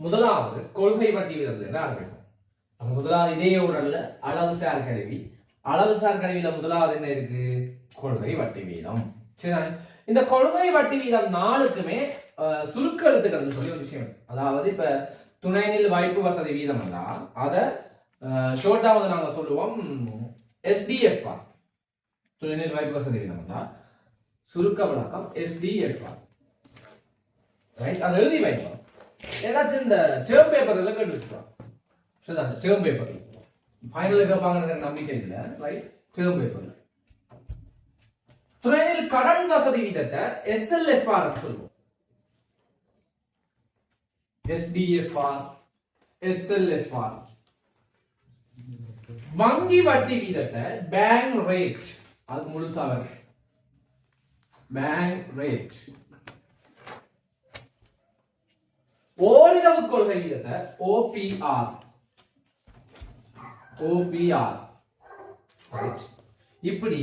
முதலாவது கொள்கை வட்டி விதத்துல இருக்கும் அப்ப முதலாவது இதே உடல்ல அளவுசார் கருவி. அளவுசார் கருவியில முதலாவது என்ன இருக்கு? கொள்கை வட்டி வீதம். சரிதானே? இந்த கொள்கை வட்டி வீதம் நாளுக்குமே சுருக்க எழுத்துக்கள் சொல்லி ஒரு விஷயம் அதாவது இப்ப துணைநில் வாய்ப்பு வசதி வீதம் தான் அதை ஷோர்ட்டாவது நாங்கள் நாங்க சொல்லுவோம் எஸ்டிஎஃப்ஆ துணைநில் வாய்ப்பு வசதி வீதம் தான் சுருக்க விளக்கம் எஸ்டிஎஃப்ஆ ரைட் அதை எழுதி வைப்போம் ஏதாச்சும் இந்த டேர்ம் பேப்பர்ல கேட்டு வச்சுக்கலாம் சரிதான் டேர்ம் பேப்பர் ஃபைனல் எனக்கு நம்பிக்கை இல்லை. ரைட் டேர்ம் பேப்பர் துறையில் கடன் வசதி வீதத்தை எஸ்எல்எஃப்ஆர் சொல்லுவோம். எஸ்டிஎஃப்ஆர் எஸ்எல்எஃப்ஆர் வங்கி வட்டி வீதத்தை பேங்க் ரேட் அது முழுசா வரும் பேங்க் ரேட் ஓரிரவு கொள்கை வீதத்தை ஓபிஆர் ஓபிஆர் இப்படி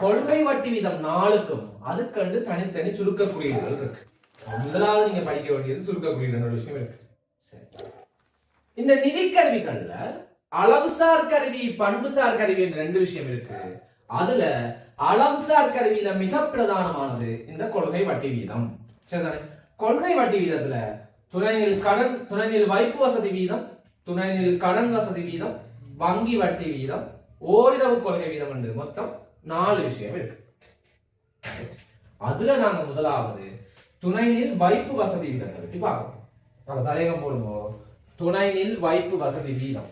கொள்கை வட்டி வீதம் நாளுக்கும் அதுக்கண்டு தனித்தனி சுருக்க குறியீடுகள் இருக்கு. முதலாவது நீங்க படிக்க வேண்டியது சுருக்க குறியீடுன்ற விஷயம் இருக்கு. இந்த நிதி கருவிகள்ல அளவுசார் கருவி பண்புசார் கருவி என்ற ரெண்டு விஷயம் இருக்கு. அதுல அளவுசார் கருவியில மிக பிரதானமானது இந்த கொள்கை வட்டி வீதம். சரிதானே? கொள்கை வட்டி வீதத்துல துணைநில் கடன் துணைநில் வைப்பு வசதி வீதம் துணைநில் கடன் வசதி வீதம் வங்கி வட்டி வீதம் ஓரிரவு கொள்கை வீதம் என்று மொத்தம் நாலு விஷயம் இருக்கு. அதுல நாங்க முதலாவது துணைநில் வைப்பு வசதி வீதத்தை பற்றி பார்க்கணும். நம்ம தலையகம் போடுவோம் துணைநில் வைப்பு வசதி வீதம்.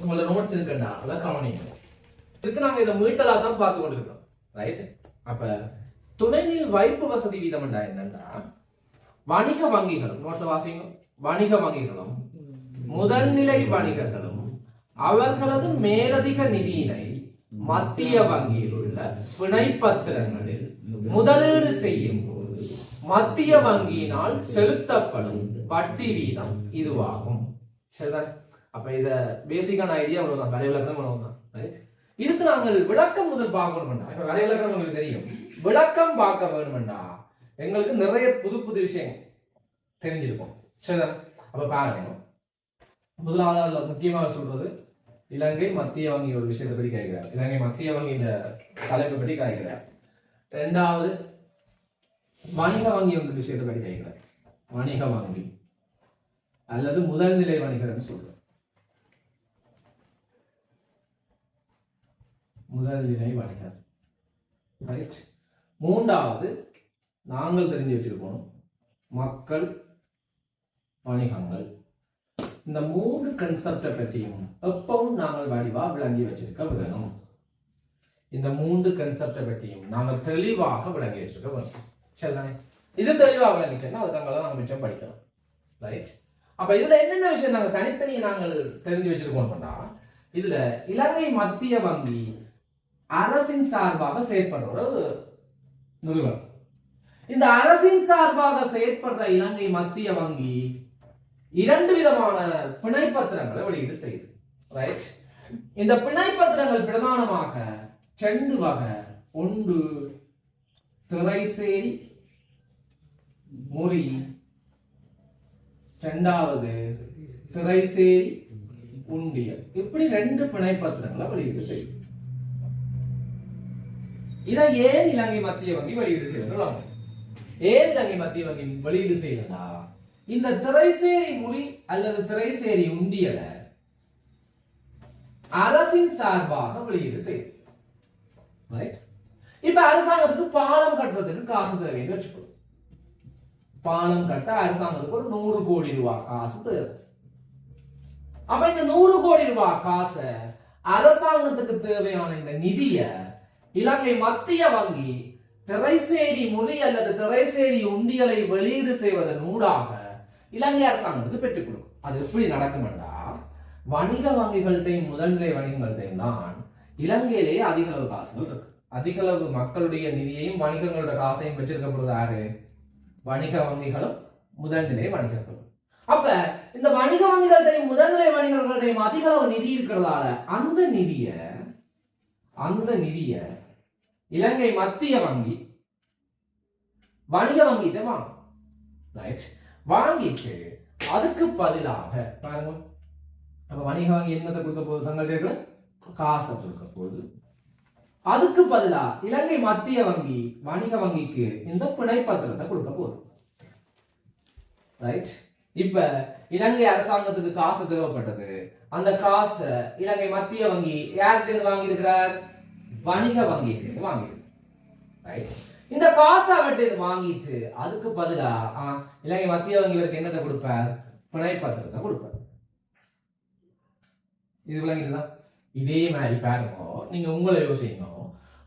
உங்களோட நோட்ஸ் இருக்குண்டா? அதை கவனிங்க. இதுக்கு நாங்க இதை மீட்டலா தான் பார்த்து கொண்டிருக்கிறோம் ரைட் அப்ப துணைநில் வைப்பு வசதி வீதம் என்றா என்னன்னா வணிக வங்கிகளும் நோட்ஸ் வாசிங்க. வணிக வங்கிகளும் முதல்நிலை வணிகர்களும் அவர்களது மேலதிக நிதியினை மத்திய வங்கியில் உள்ள பிணைப்பத்திரங்களில் முதலீடு செய்யும் போது மத்திய வங்கியினால் செலுத்தப்படும் வட்டி வீதம் இதுவாகும். சரிதானே? அப்ப இத பேசிக்கான ஐடியா அவ்வளவுதான் வரை விளக்கம் அவ்வளவுதான் இதுக்கு நாங்கள் விளக்கம் முதல் பார்க்கணும்டா இப்ப வரை விளக்கம் உங்களுக்கு தெரியும். விளக்கம் பார்க்க வேணும்டா எங்களுக்கு நிறைய புது புது விஷயம் தெரிஞ்சிருக்கும். சரி அப்போ பாருங்க. முதலாவது முக்கியமாக சொல்றது இலங்கை மத்திய வங்கி ஒரு விஷயத்தை பற்றி கேட்கிறார். இலங்கை மத்திய வங்கி இந்த தலைப்பை பற்றி கேட்கிறார். ரெண்டாவது வணிக வங்கி ஒரு விஷயத்தை பற்றி கேட்கிறார். வணிக வங்கி அல்லது முதல் நிலை வணிகர்னு சொல்றோம். முதல் நிலை வணிகர். ரைட் மூன்றாவது நாங்கள் தெரிஞ்சு வச்சுருக்கோம். மக்கள் வணிகங்கள். இந்த மூன்று கன்செப்டை பற்றியும் எப்பவும் நாங்கள் வடிவா விளங்கி வச்சிருக்க வேணும். இந்த மூன்று கன்செப்டை பற்றியும் நாங்கள் தெளிவாக விளங்கி வச்சிருக்க வேணும். சரிதானே? இது தெளிவாக விளங்கிச்சோன்னா அதுக்காக நாங்கள் மிச்சம் படிக்கிறோம். ரைட் அப்ப இதுல என்னென்ன விஷயம் நாங்கள் தனித்தனியை நாங்கள் தெரிஞ்சு வச்சிருக்கோம்னா இதுல இலங்கை மத்திய வங்கி அரசின் சார்பாக செயற்படுற ஒரு நிறுவனம். இந்த அரசின் சார்பாக செயற்படுற இலங்கை மத்திய வங்கி இரண்டு விதமான பிணை பத்திரங்களை வெளியீடு செய்யுது. ரைட் இந்த பிணைப்பத்திரங்கள் பிரதானமாக ரெண்டு வகை. ஒன்று திரைசேரி முறி ரெண்டாவது திரைசேரி உண்டியல். இப்படி ரெண்டு பிணை பத்திரங்களை வெளியீடு செய்யுது. இதை ஏன் இலங்கை மத்திய வங்கி வெளியீடு செய்யறது ஏன் இலங்கை மத்திய வங்கி வெளியீடு செய்யறதா இந்த திரைசேரி முறி அல்லது திரைசேரி உண்டியல அரசின் சார்பாக வெளியீடு செய்தது. இப்ப அரசாங்கத்துக்கு பாலம் கட்டுறதுக்கு காசு தேவைன்னு வச்சுக்கணும் பாலம் கட்ட அரசாங்கத்துக்கு ஒரு நூறு கோடி ரூபாய் காசு தேவை. அப்ப இந்த நூறு கோடி ரூபாய் காசை அரசாங்கத்துக்கு தேவையான இந்த நிதிய இலங்கை மத்திய வங்கி திரைசேரி மொழி அல்லது திரைசேரி உண்டியலை வெளியீடு செய்வதன் ஊடாக இலங்கை அரசாங்கத்துக்கு பெற்றுக் கொடுக்கும் அது எப்படி நடக்கும்டா வணிக வங்கிகள்டையும் முதல்நிலை வணிகங்கள்டையும் தான் இலங்கையிலேயே அதிக அளவு காசுகள் இருக்கு. அதிக அளவு மக்களுடைய நிதியையும் வணிகங்களோட காசையும் வச்சிருக்கப்படுறது யாரு? வணிக வங்கிகளும் முதல்நிலை வணிகர்களும். அப்ப இந்த வணிக வங்கிகள்டையும் முதல்நிலை வணிகர்கள்டையும் அதிக அளவு நிதி இருக்கிறதால அந்த நிதிய அந்த நிதியை இலங்கை மத்திய வங்கி வணிக வங்கிட்ட வாங்கும். ரைட் வாங்கிட்டு அதுக்கு பதிலாக பாருங்க. அப்ப வணிக வங்கி என்னத்தை கொடுக்க போகுது? தங்கள்கிட்ட காசை கொடுக்க போகுது. அதுக்கு பதிலா இலங்கை மத்திய வங்கி வணிக வங்கிக்கு இந்த பிணைப்பத்திரத்தை கொடுக்க போகுது. ரைட் இப்ப இலங்கை அரசாங்கத்துக்கு காசு தேவைப்பட்டது. அந்த காசை இலங்கை மத்திய வங்கி யாருக்கு வாங்கி இருக்கிறார் வணிக வங்கிட்டு வாங்கிடுங்க ரைட் இந்த காசை அவர்கிட்ட வாங்கிட்டு அதுக்கு பதிலா ஆ, இலங்கை மத்திய வங்கி இவருக்கு என்னத்தை கொடுப்பார்? பிணைப்பத்திரத்தை கொடுப்பார். இது விளங்கிடுதா இதே மாதிரி பாருங்க நீங்க உங்களை யோசிங்க.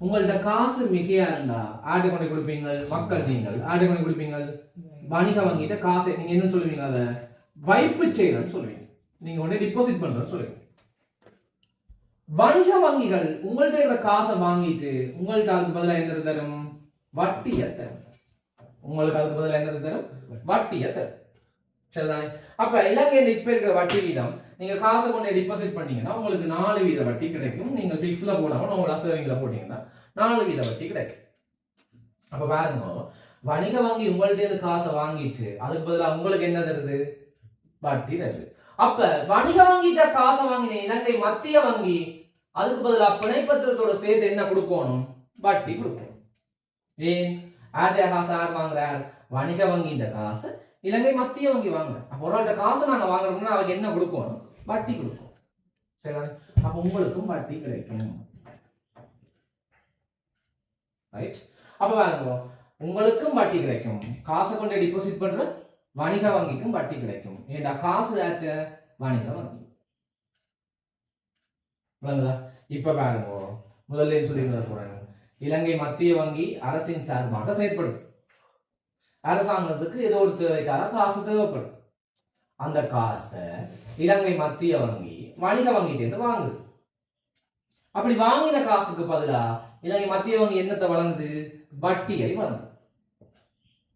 உங்கள்ட்ட காசு மிகையா இருந்தா ஆடு கொண்டு கொடுப்பீங்க மக்கள் நீங்கள் ஆடு கொண்டு கொடுப்பீங்க. வணிக வங்கிட்ட காசை நீங்க என்ன சொல்லுவீங்க அதை? வைப்பு செய்யறன்னு சொல்லுவீங்க. நீங்க உடனே டிபாசிட் பண்றேன்னு சொல்லுவீங்க. வணிக வங்கிகள் உங்கள்ட்ட இருக்கிற காசை வாங்கிட்டு உங்கள்ட்ட அதுக்கு பதிலாக என்ன தரும்? வட்டியை தரும் உங்களுக்கு அதுக்கு பதிலாக என்ன தரும்? வட்டியை தரும் சரிதானே? அப்ப இலங்கையில் இப்ப இருக்கிற வட்டி வீதம் நீங்க காசை கொண்டு டிபாசிட் பண்ணீங்கன்னா உங்களுக்கு நாலு வீத வட்டி கிடைக்கும். நீங்க பிக்ஸ்ல போடாம உங்களோட சேவிங்ல போட்டீங்கன்னா நாலு வீத வட்டி கிடைக்கும். அப்ப பாருங்க வணிக வங்கி உங்கள்ட்ட காசை வாங்கிட்டு அதுக்கு பதிலாக உங்களுக்கு என்ன தருது? வட்டி தருது. அப்ப வணிக வங்கிட்ட காசை வாங்கின இலங்கை மத்திய வங்கி அதுக்கு பதிலாக பிணைப்பத்திரத்தோட சேர்த்து என்ன கொடுக்கணும்? வட்டி கொடுக்கணும். ஏன்? ஆர்டியா காசு யார் வாங்குறார்? வணிக வங்கின்ற காசு இலங்கை மத்திய வங்கி வாங்க அப்போ ஒரு காசு நாங்கள் வாங்குறோம்னா அவங்க என்ன கொடுக்கணும்? வட்டி கொடுக்கும் சரிங்களா அப்ப உங்களுக்கும் வட்டி கிடைக்கும் ரைட் அப்ப பாருங்க உங்களுக்கும் வட்டி கிடைக்கும். காசை கொண்டு டிபாசிட் பண்ற வணிக வங்கிக்கும் வட்டி கிடைக்கும். ஏண்டா காசு ஆற்ற வணிக வங்கி. விளங்குதா இப்ப பாருங்க முதல்ல சொல்லி போறேன் இலங்கை மத்திய வங்கி அரசின் சார்பாக செயற்படுது அரசாங்கத்துக்கு ஏதோ ஒரு தேவைக்காக காசு தேவைப்படும். அந்த காசை இலங்கை மத்திய வங்கி வணிக வங்கிட்டேருந்து வாங்குது. அப்படி வாங்கின காசுக்கு பதிலா இலங்கை மத்திய வங்கி என்னத்தை வழங்குது? வட்டியை வழங்குது.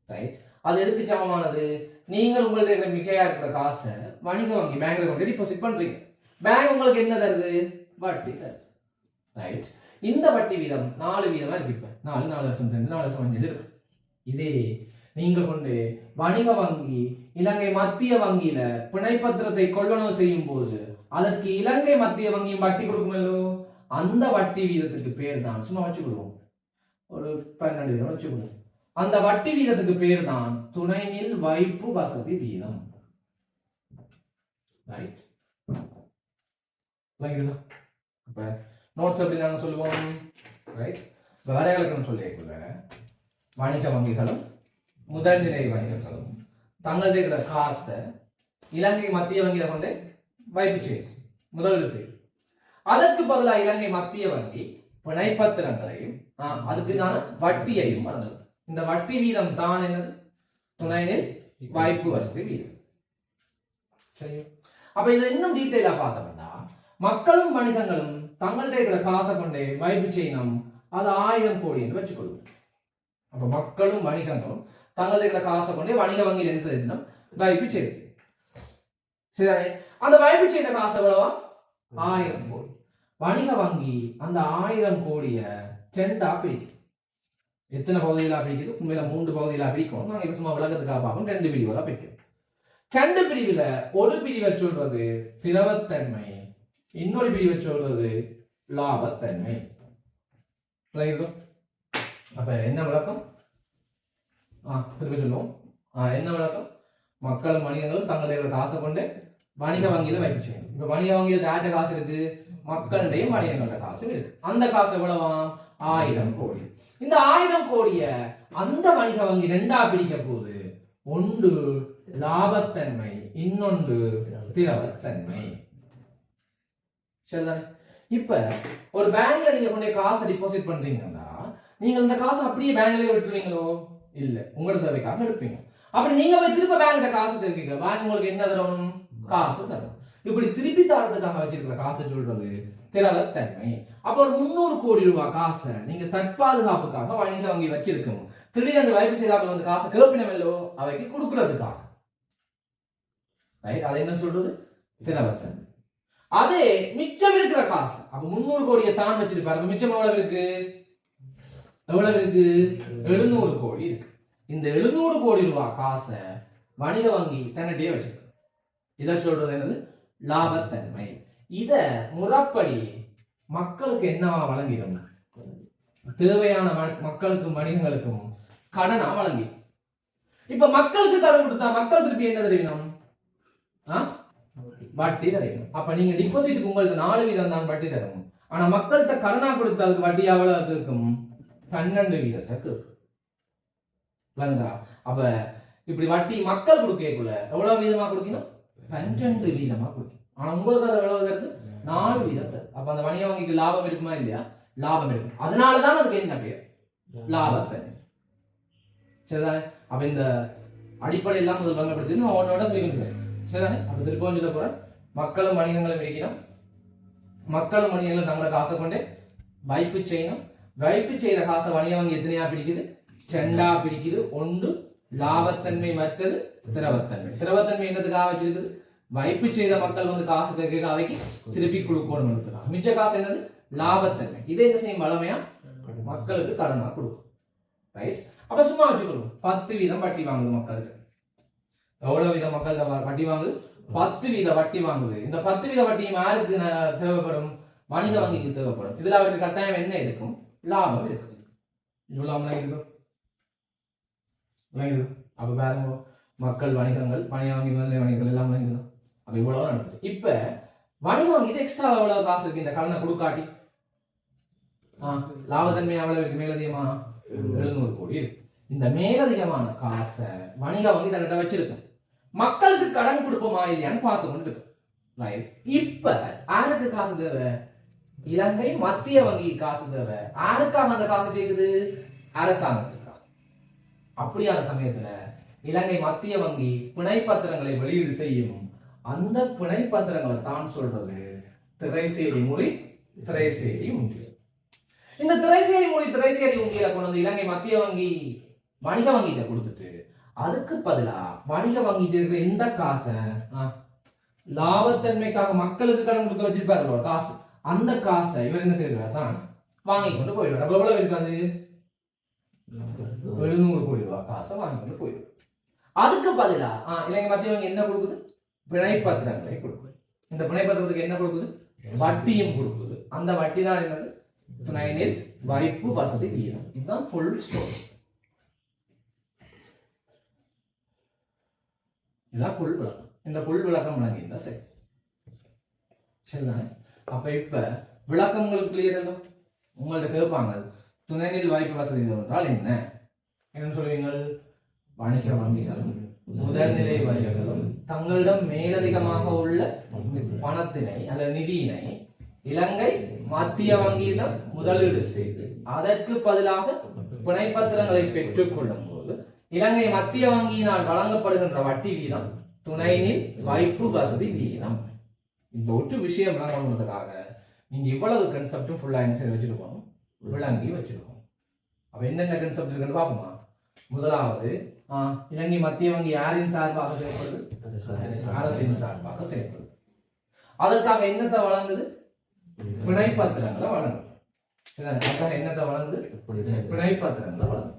ரைட் அது எதுக்கு சமமானது? நீங்கள் உங்கள்கிட்ட இருக்கிற மிகையா இருக்கிற காசை வணிக வங்கி பேங்க்ல கொண்டு டிபாசிட் பண்றீங்க. பேங்க் உங்களுக்கு என்ன தருது? வட்டி தருது. ரைட் இந்த வட்டி வீதம் நாலு வீதமா இருக்கு இப்ப. நாலு நாலு லட்சம் ரெண்டு நாலு லட்சம் அஞ்சு இருக்கு. இதே நீங்கள் கொண்டு வணிக வங்கி இலங்கை மத்திய வங்கியில பிணைப்பத்திரத்தை கொள்ளணும் செய்யும் போது அதற்கு இலங்கை மத்திய வங்கியும் வட்டி கொடுக்குமல்லோ? அந்த வட்டி வீதத்துக்கு பேர் தான். சும்மா வச்சுக்கொள்வோம். ஒரு பன்னெண்டு வீதம் வச்சுக்கொள்வோம். அந்த வட்டி வீதத்துக்கு பேர் தான் துணைநில் வைப்பு வசதி வீதம். ரைட் நோட்ஸ் எப்படி நாங்க சொல்லுவோம். ரைட் வேற இலக்கணம் சொல்லியிருக்கல வணிக வங்கிகளும் முதல் நிலை வணிகர்களும் தங்களது இருக்கிற காசை இலங்கை மத்திய வங்கியில கொண்டு வைப்பு செய்து முதலீடு செய்யும் அதற்கு பதிலாக இலங்கை மத்திய வங்கி பிணைப்பத்திரங்களையும் ஆ, அதுக்கு நான் வட்டியையும் வழங்கும் இந்த வட்டி வீதம் தான் என்னது? துணையில் வாய்ப்பு வசதி வீதம். சரி. அப்ப இதை இன்னும் டீட்டெயிலா பார்த்தோம்னா மக்களும் வணிகங்களும் தங்கள்கிட்ட இருக்கிற காசை கொண்டு வாய்ப்பு செய்யணும். அது ஆயிரம் கோடி என்று வச்சுக்கொள்வோம். அப்ப மக்களும் வணிகங்களும் தங்கள்கிட்ட இருக்கிற காசை கொண்டு வணிக வங்கியில் என்ன செய்யணும் வாய்ப்பு செய்யுது சரி அந்த வாய்ப்பு செய்த காசு எவ்வளவா? ஆயிரம் கோடி. வணிக வங்கி அந்த ஆயிரம் கோடிய டென்டா பிரிக்கும். எத்தனை பகுதிகளாக பிரிக்கிறது? உண்மையில மூன்று பகுதிகளாக பிரிக்கும் நாங்கள் இப்போ சும்மா விளக்கத்துக்காக பார்ப்போம் ரெண்டு பிரிவுகளாக பிரிக்கும் ரெண்டு பிரிவில் ஒரு பிரிவை சொல்றது திரவத்தன்மை. இன்னொரு பிரிவை சொல்றது லாபத்தன்மை. அப்ப என்ன விளக்கம்? ஆ திருப்பி சொல்லுவோம். ஆ என்ன விளக்கம்? மக்களும் வணிகங்களும் தங்களுடைய காசை கொண்டு வணிக வங்கியில வைப்பு செய்யணும். இப்ப வணிக வங்கியில் யார்கிட்ட காசு இருக்கு? மக்களுடைய வணிகங்களோட காசு இருக்கு. அந்த காசு எவ்வளவா? ஆயிரம் கோடி. இந்த ஆயிரம் கோடிய அந்த வணிக வங்கி ரெண்டா பிடிக்க போகுது. ஒன்று லாபத்தன்மை இன்னொன்று திரவத்தன்மை. சரிதானே? இப்ப ஒரு பேங்க்ல நீங்க கொண்டு காசை டிபாசிட் பண்றீங்கன்னா நீங்க அந்த காசை அப்படியே பேங்க்லயே விட்டுருவீங்களோ? இல்ல. உங்களோட தேவைக்காக எடுப்பீங்க. அப்படி நீங்க போய் திரும்ப பேங்க்ல காசு தெரிவிக்கிற பேங்க் உங்களுக்கு என்ன தரும்? காசு தரும். இப்படி திருப்பி தரத்துக்காக வச்சிருக்கிற காசு சொல்றது திரவத்தன்மை. அப்புறம் ஒரு முந்நூறு கோடி ரூபாய் காசை நீங்க தற்பாதுகாப்புக்காக வணிக வங்கி வச்சிருக்கணும். திடீர்னு அந்த வைப்பு செய்தாக்கள் வந்து காசை கேப்பினமெல்லோ அவைக்கு கொடுக்கறதுக்காக. அதை என்ன சொல்றது? திரவத்தன்மை. அதே மிச்சம் இருக்கிற காசு. அப்ப முந்நூறு கோடியை தான் வச்சிருப்பாரு. மிச்சம் எவ்வளவு இருக்கு? எவ்வளவு இருக்கு? எழுநூறு கோடி இருக்கு. இந்த எழுநூறு கோடி ரூபாய் காசை வணிக வங்கி தன்னிட்டே வச்சிருக்கு. இதை சொல்றது என்னது? லாபத்தன்மை. இத முறப்படி மக்களுக்கு என்னவா வழங்கிடும்? தேவையான மக்களுக்கும் மனிதர்களுக்கும் கடனா வழங்கி. இப்ப மக்களுக்கு கடன் கொடுத்தா மக்கள் திருப்பி என்ன தெரியணும் ஆ? வட்டி தரையும் அப்ப நீங்க டிபாசிட் உங்களுக்கு நாலு வீதம் தான் வட்டி தரணும் ஆனா மக்கள்கிட்ட கடனா கொடுத்தா அதுக்கு வட்டி எவ்வளவு இருக்கும்? பன்னெண்டு வீதத்துக்கு இருக்கும். அப்ப இப்படி வட்டி மக்கள் கொடுக்கக்குள்ள எவ்வளவு வீதமா கொடுக்கணும்? பன்னெண்டு வீதமா கொடுக்கணும். ஆனா உங்களுக்கு அதை எவ்வளவு நாலு வீதம் அப்ப அந்த வணிக வங்கிக்கு லாபம் இருக்குமா இல்லையா? லாபம் இருக்கும் அதனாலதான் அதுக்கு என்ன பேர் லாபத்தை. சரிதானே? அப்ப இந்த அடிப்படை எல்லாம் முதல் பங்கப்படுத்தி நான் ஒன்னோட சொல்லிக்கிறேன் சரிதானே? அப்ப திருப்பவும் சொல்ல போறேன். மக்களும் வணிகங்களும் இருக்கணும் மக்களும் வணிகங்களும் தங்களை காசை கொண்டு வைப்பு செய்யணும். வைப்பு செய்த காசை வணிக வங்கி எத்தனையா பிடிக்குது ரெண்டா பிடிக்குது ஒன்று லாபத்தன்மை மற்றது திரவத்தன்மை. திரவத்தன்மை என்னதுக்காக வச்சிருக்குது? வைப்பு செய்த மக்கள் வந்து காசு கேட்க அவைக்கு திருப்பி கொடுக்கணும் மிச்ச காசு என்னது? லாபத்தன்மை. இதை என்ன செய்யும் வளமையா மக்களுக்கு கடனா கொடுக்கும். ரைட் அப்ப சும்மா வச்சுக்கணும். பத்து வீதம் வட்டி வாங்குது மக்களுக்கு. எவ்வளவு வீத மக்கள் வட்டி வாங்குது? பத்து வீத வட்டி வாங்குது. இந்த பத்து வீத வட்டி யாருக்கு தேவைப்படும்? வணிக வங்கிக்கு தேவைப்படும். இதுல அவருக்கு கட்டாயம் என்ன இருக்கும்? லாபம் இருக்கும். இவ்வளவு விளங்கிடுதோ விளங்கிடுது அப்ப பாருங்க மக்கள் வணிகங்கள் வணிக வணிகங்கள் எல்லாம் விளங்கிடுதோ அப்ப இவ்வளவு நடக்குது இப்ப வணிக வங்கி எக்ஸ்ட்ரா எவ்வளவு காசு இருக்கு? இந்த கடனை கொடுக்காட்டி. லாபத்தன்மை எவ்வளவு இருக்கு? மேலதிகமா? எழுநூறு கோடி இருக்கு. இந்த மேலதிகமான காசை வணிக வங்கி தன்கிட்ட வச்சிருக்கு மக்களுக்கு கடன் கொடுப்போமா இல்லையான்னு பார்த்து கொண்டு இருக்கு இப்ப ஆளுக்கு காசு தேவை? இலங்கை மத்திய வங்கி காசு தேவை. ஆளுக்காக அந்த காசு கேக்குது? அரசாங்கத்துக்காக. அப்படியான சமயத்துல இலங்கை மத்திய வங்கி பிணை பத்திரங்களை வெளியீடு செய்யும் அந்த பிணை பத்திரங்களை தான் சொல்றது. திரைசேரி மொழி திரைசேரி உண்டியல். இந்த திரைசேரி மொழி திரைசேரி உண்டியலை கொண்டு வந்து இலங்கை மத்திய வங்கி வணிக வங்கிட்ட கொடுத்துட்டு அதுக்கு பதிலா வணிக வங்கிட்ட இருக்கிற இந்த காசை ஆ, லாபத்தன்மைக்காக மக்களுக்கு கடன் கொடுத்து வச்சிருப்பாரு ஒரு காசு. அந்த காசை இவர் என்ன செய்யறாரு தான் வாங்கி கொண்டு போயிடுவார். அப்ப எவ்வளவு இருக்காது எழுநூறு கோடி ரூபாய் காசை வாங்கி கொண்டு போயிடும் அதுக்கு பதிலா ஆ, இலங்கை மத்திய வங்கி என்ன கொடுக்குது? பிணை பத்திரங்களை கொடுக்குது இந்த பிணை பத்திரத்துக்கு என்ன கொடுக்குது? வட்டியும் கொடுக்குது. அந்த வட்டி தான் என்னது? துணைநீர் வைப்பு வசதி வீதம் இதுதான் ஃபுல் ஸ்டோரி இதுதான் புல் விளக்கம். இந்த புல் விளக்கம் விளங்கியிருந்தா சரி. சரிதானே? அப்ப இப்ப விளக்கம் உங்களுக்கு கிளியர் இல்லை உங்கள்ட்ட கேட்பாங்க துணைநீர் வாய்ப்பு வசதி என்றால் என்ன? என்ன சொல்வீங்கள் வணிக வங்கிகளும் முதல்நிலை வணிகர்களும் தங்களிடம் மேலதிகமாக உள்ள பணத்தினை. அல்லது நிதியினை இலங்கை மத்திய வங்கியிடம் முதலீடு செய்து அதற்கு பதிலாக பிணைப்பத்திரங்களை பெற்றுக் கொள்ளும் போது இலங்கை மத்திய வங்கியினால் வழங்கப்படுகின்ற வட்டி வீதம் துணைநீர் வைப்பு வசதி வீதம். இந்த ஒற்று விஷயம் விளங்கணுன்றதுக்காக நீங்க இவ்வளவு கன்செப்டும் ஃபுல்லா ஆன்சர் வச்சிருக்கோம் விளங்கி வச்சிருக்கோம் அப்ப என்னென்ன கன்செப்ட் இருக்குன்னு பார்ப்போமா? முதலாவது இலங்கை மத்திய வங்கி யாரின் சார்பாக செயல்படுது? அரசின் சார்பாக செயல்படுது. அதற்காக என்னத்தை வழங்குது? பிணைப்பத்திரங்களை சரிதானே? அதற்காக என்னத்தை வழங்குது? பிணைப்பத்திரங்களை வழங்குது.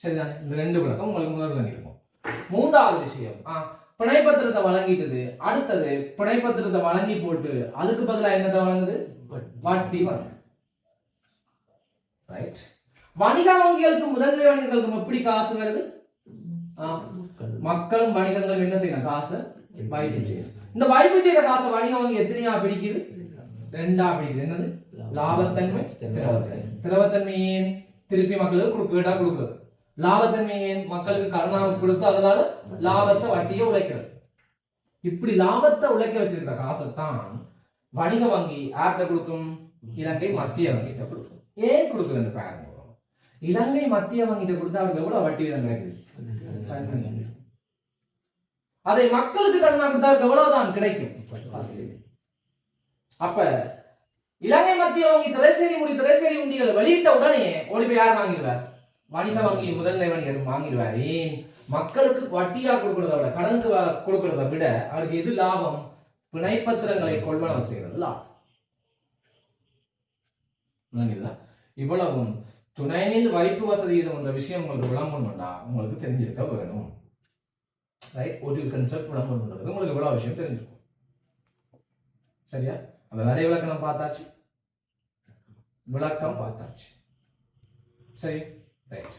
சரிதானே? இந்த ரெண்டு விளக்கம் உங்களுக்கு முதல் விளங்கிருக்கும் மூன்றாவது விஷயம் ஆ, பிணைப்பத்திரத்தை வழங்கிட்டது அடுத்தது பிணைப்பத்திரத்தை வழங்கி போட்டு அதுக்கு பதிலா என்னத்தை வழங்குது? வட்டி. வழங்குது. ரைட் வணிக வங்கிகளுக்கும் முதன்மை வணிகர்களுக்கும் எப்படி காசு வருது? மக்களும் வணிகங்களும் என்ன செய்யணும் காசு இந்த வைப்பு செய்யற காசை வணிக வங்கி எத்தனையா பிடிக்குது? ரெண்டா பிடிக்குது. என்னது? லாபத்தன்மை. திரவத்தன்மை திரவத்தன்மை ஏன்? திருப்பி மக்களுக்கு கேட்டா கொடுக்குறது. லாபத்தன்மை ஏன்? மக்களுக்கு கடனாக கொடுத்து அதனால லாபத்தை வட்டியை உழைக்கிறது. இப்படி லாபத்தை உழைக்க வச்சிருக்கிற காசைத்தான் வணிக வங்கி யார்கிட்ட கொடுக்கும்? இலங்கை மத்திய வங்கிட்ட கொடுக்கும். ஏன் கொடுக்குதுன்னு பாருங்க இலங்கை மத்திய வங்கிட்ட கொடுத்தா அவருக்கு எவ்வளவு வட்டி வீதம் கிடைக்குது? அதை மக்களுக்கு கடனா கொடுத்தா அவருக்கு எவ்வளவுதான் கிடைக்கும்? அப்ப இலங்கை மத்திய வங்கி திரைசேரி முடி திரைசேரி உண்டிகள் வெளியிட்ட உடனே ஓடி போய் யார் வாங்கிடுவார்? வணிக வங்கி முதல்நிலை வணிகர் வாங்கிடுவார். ஏன்? மக்களுக்கு வட்டியா கொடுக்கறத விட கடனுக்கு வ- கொடுக்கறத விட அவருக்கு எது லாபம்? பிணைப்பத்திரங்களை கொள்வனவு செய்வது லாபம். இவ்வளவும் துணைநில் வைப்பு வசதி என்ற விஷயம் உங்களுக்கு விளம்பரம்டா உங்களுக்கு தெரிஞ்சிருக்க வேணும். ரைட் ஒரு கன்செப்ட் விளம்பரம் பண்ணுறது உங்களுக்கு இவ்வளோ விஷயம் தெரிஞ்சிருக்கும். சரியா? அந்த நிறைய விளக்கணம் பார்த்தாச்சு. விளக்கம் பார்த்தாச்சு. சரி? ரைட்